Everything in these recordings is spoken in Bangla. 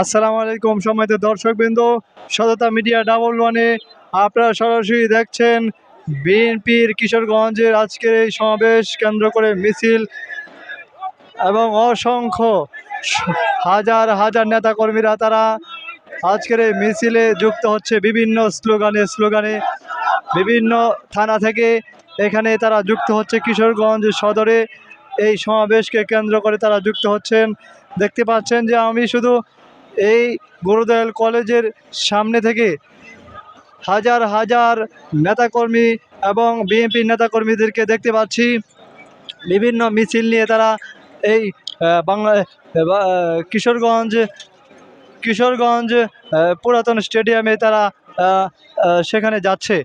আসসালামু আলাইকুম সম্মানিত দর্শকবৃন্দ, সততা মিডিয়া ডাবল ওয়ানে আপনারা সরাসরি দেখছেন বিএনপির কিশোরগঞ্জের আজকের এই সমাবেশ, কেন্দ্র করে মিছিল এবং অসংখ্য হাজার হাজার নেতাকর্মীরা তারা আজকের এই মিছিলে যুক্ত হচ্ছে বিভিন্ন স্লোগানে স্লোগানে বিভিন্ন থানা থেকে এখানে তারা যুক্ত হচ্ছে কিশোরগঞ্জ সদরে। এই সমাবেশকে কেন্দ্র করে তারা যুক্ত হচ্ছেন। দেখতে পাচ্ছেন যে আমি শুধু এই গুরুদয়াল কলেজের সামনে থেকে হাজার হাজার নেতাকর্মী এবং বিএনপি নেতাকর্মীদেরকে দেখতে পাচ্ছি। বিভিন্ন মিছিল নিয়ে তারা এই বাংলা কিশোরগঞ্জ কিশোরগঞ্জ পুরাতন স্টেডিয়ামে তারা সেখানে যাচ্ছে।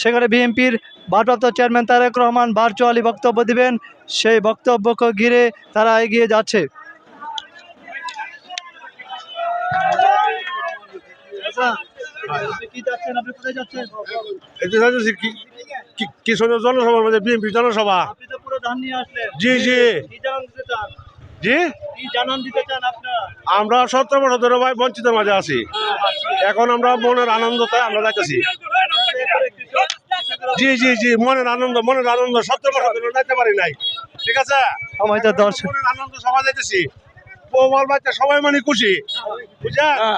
সেখানে বিএনপির ভারপ্রাপ্ত চেয়ারম্যান তারেক রহমান ভার্চুয়ালি বক্তব্য দিবেন। সেই বক্তব্যকে ঘিরে তারা এগিয়ে যাচ্ছে। এতে যাচ্ছে কি- কি- কিশোরের জনসভা মানে বিএনপি জনসভা। জি জি। জি? আমরা সত্তর বছর ধরে ভাই বঞ্চিত মাঝে আছি। এখন আমরা মনের আনন্দতে আমরা যাইতেছি। জি জি জি মনের আনন্দ মনের আনন্দ সত্তর বছর ধরে যাইতে পারি নাই। ঠিক আছে? সময়টা দর্শক আনন্দ সবাই যাইতেছি। বৌমাল বাচ্চা সবাই মানে খুশি। বুঝছেন?